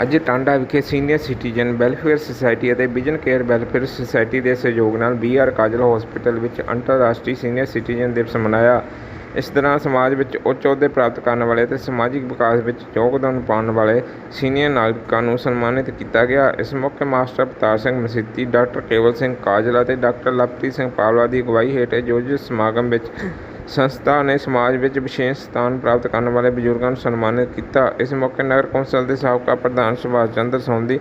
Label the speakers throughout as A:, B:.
A: ਅੱਜ ਟਾਂਡਾ ਵਿਖੇ senior citizen welfare society ਅਤੇ ਵਿਜ਼ਨ ਕੇਅਰ ਵੈਲਫੇਅਰ ਸੁਸਾਇਟੀ ਦੇ ਸਹਿਯੋਗ ਨਾਲ ਬੀ ਆਰ ਕਾਜਲ ਹਸਪੀਟਲ ਵਿੱਚ ਅੰਤਰਰਾਸ਼ਟਰੀ ਸੀਨੀਅਰ ਸਿਟੀਜ਼ਨ ਦਿਵਸ ਮਨਾਇਆ। ਇਸ ਦੌਰਾਨ ਸਮਾਜ ਵਿੱਚ ਉੱਚ ਅਹੁਦੇ ਪ੍ਰਾਪਤ ਕਰਨ ਵਾਲੇ ਅਤੇ ਸਮਾਜਿਕ ਵਿਕਾਸ ਵਿੱਚ ਯੋਗਦਾਨ ਪਾਉਣ ਵਾਲੇ ਸੀਨੀਅਰ ਨਾਗਰਿਕਾਂ ਨੂੰ ਸਨਮਾਨਿਤ ਕੀਤਾ ਗਿਆ। ਇਸ ਮੌਕੇ ਮਾਸਟਰ ਅਵਤਾਰ ਸਿੰਘ ਮਸੀਤੀ, ਡਾਕਟਰ ਕੇਵਲ ਸਿੰਘ ਕਾਜਲ ਅਤੇ ਡਾਕਟਰ ਲਵਪ੍ਰੀਤ ਸਿੰਘ ਪਾਵਲਾ ਦੀ ਅਗਵਾਈ ਹੇਠ ਆਯੋਜਿਤ ਸਮਾਗਮ ਵਿੱਚ ਸੰਸਥਾ ਨੇ ਸਮਾਜ ਵਿੱਚ ਵਿਸ਼ੇਸ਼ ਸਥਾਨ ਪ੍ਰਾਪਤ ਕਰਨ ਵਾਲੇ ਬਜ਼ੁਰਗਾਂ ਨੂੰ ਸਨਮਾਨਿਤ ਕੀਤਾ। ਇਸ ਮੌਕੇ ਨਗਰ ਕੌਂਸਲ ਦੇ ਸਾਬਕਾ ਪ੍ਰਧਾਨ ਸੁਭਾਸ਼ ਚੰਦਰ ਸੌਂਦੀ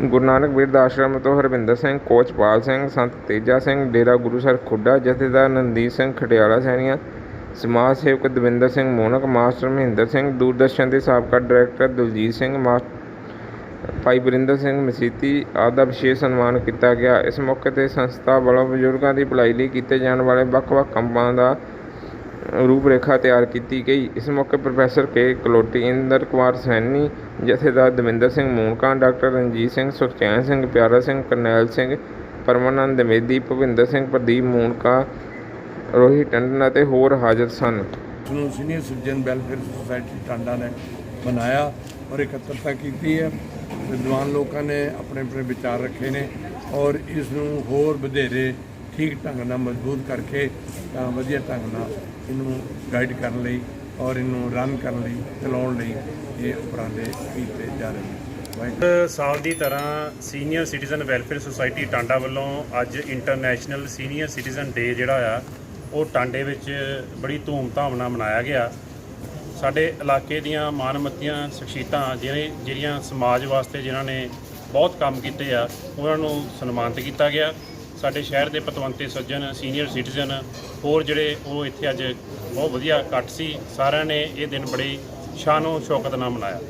A: ਗੁਰੂ ਨਾਨਕ ਬਿਰਧ ਆਸ਼ਰਮ ਤੋਂ ਹਰਵਿੰਦਰ ਸਿੰਘ, ਕੋਚਪਾਲ ਸਿੰਘ, ਸੰਤ ਤੇਜਾ ਸਿੰਘ, ਡੇਰਾ ਗੁਰੂ ਗੁਰੂਸਰ ਖੁੱਡਾ, ਜਥੇਦਾਰ ਨੰਦੀਪ ਸਿੰਘ ਖਟਿਆਲਾ ਸੈਣੀਆਂ, ਸਮਾਜ ਸੇਵਕ ਦਵਿੰਦਰ ਸਿੰਘ ਮੋਨਕ, ਮਾਸਟਰ ਮਹਿੰਦਰ ਸਿੰਘ, ਦੂਰਦਰਸ਼ਨ ਦੇ ਸਾਬਕਾ ਡਾਇਰੈਕਟਰ ਦਲਜੀਤ ਸਿੰਘ ਮਾਸਟਰ ਭਾਈ ਬਰਿੰਦਰ ਸਿੰਘ ਮਸੀਤੀ, ਆਦਿ ਦਾ ਵਿਸ਼ੇਸ਼ ਸਨਮਾਨ ਕੀਤਾ ਗਿਆ। ਇਸ ਮੌਕੇ ਤੇ ਸੰਸਥਾ ਵੱਲੋਂ ਬਜ਼ੁਰਗਾਂ ਦੀ ਭਲਾਈ ਲਈ ਕੀਤੇ ਜਾਣ ਵਾਲੇ ਵੱਖ-ਵੱਖ ਕੰਮਾਂ ਦਾ ਰੂਪਰੇਖਾ ਤਿਆਰ ਕੀਤੀ ਗਈ। ਇਸ ਮੌਕੇ ਪ੍ਰੋਫੈਸਰ ਕੇ. ਕਲੋਟੀ ਇੰਦਰ ਕੁਮਾਰ ਸੈਣੀ, ਜਥੇਦਾਰ ਦਵਿੰਦਰ ਸਿੰਘ ਮੂਨਕਾ ਡਾਕਟਰ ਰਣਜੀਤ ਸਿੰਘ ਸੁਖਚੈਨ ਸਿੰਘ, ਪਿਆਰਾ ਸਿੰਘ ਕਰਨੈਲ ਸਿੰਘ, ਪਰਮਾਨੰਦ ਮੇਦੀ ਭਵਿੰਦਰ ਸਿੰਘ ਪ੍ਰਦੀਪ ਮੂਨਕਾ ਰੋਹੀ ਟੰਡਨ ਅਤੇ ਹੋਰ ਹਾਜ਼ਰ ਸਨ।
B: ਨੂੰ senior citizen welfare society Tanda ਨੇ ਮਨਾਇਆ ਔਰ ਇਕੱਤਰਤਾ ਕੀਤੀ ਹੈ, ਵਿਦਵਾਨ ਲੋਕਾਂ ਨੇ ਆਪਣੇ ਆਪਣੇ ਵਿਚਾਰ ਰੱਖੇ ਨੇ ਔਰ ਇਸ ਨੂੰ ਹੋਰ ਵਧੇਰੇ ਠੀਕ ਢੰਗ ਨਾਲ, ਮਜ਼ਬੂਤ ਕਰਕੇ ਤਾਂ ਵਧੀਆ ਢੰਗ ਨਾਲ ਇਹਨੂੰ ਗਾਈਡ ਕਰਨ ਲਈ ਔਰ ਇਹਨੂੰ ਰਨ ਕਰਨ ਲਈ, ਚਲਾਉਣ ਲਈ ਇਹ ਉਪਰਾਲੇ ਕੀਤੇ ਜਾ ਰਹੇ ਨੇ।
C: ਸਾਲ ਦੀ ਤਰ੍ਹਾਂ senior citizen welfare society Tanda ਵੱਲੋਂ ਅੱਜ ਇੰਟਰਨੈਸ਼ਨਲ ਸੀਨੀਅਰ ਸਿਟੀਜ਼ਨ ਡੇ ਜਿਹੜਾ ਆ, ਉਹ ਟਾਂਡੇ ਵਿੱਚ ਬੜੀ ਧੂਮ-ਧਾਮ ਨਾਲ ਮਨਾਇਆ ਗਿਆ। ਸਾਡੇ ਇਲਾਕੇ ਦੀਆਂ ਮਾਨਮੱਤੀਆਂ ਸ਼ਖਸੀਅਤਾਂ ਜਿਹੜੇ, ਜਿਹੜੀਆਂ ਸਮਾਜ ਵਾਸਤੇ ਜਿਨ੍ਹਾਂ ਨੇ ਬਹੁਤ ਕੰਮ ਕੀਤੇ ਆ, ਉਹਨਾਂ ਨੂੰ ਸਨਮਾਨਿਤ ਕੀਤਾ ਗਿਆ। ਸਾਡੇ ਸ਼ਹਿਰ ਦੇ ਪਤਵੰਤੇ ਸੱਜਣ ਸੀਨੀਅਰ ਸਿਟੀਜ਼ਨ ਹੋਰ ਜਿਹੜੇ ਉਹ ਇੱਥੇ ਅੱਜ ਬਹੁਤ ਵਧੀਆ ਇਕੱਠ ਸੀ। ਸਾਰਿਆਂ ਨੇ ਇਹ ਦਿਨ ਬੜੀ ਸ਼ਾਨੋ ਸ਼ੌਕਤ ਨਾਲ ਮਨਾਇਆ।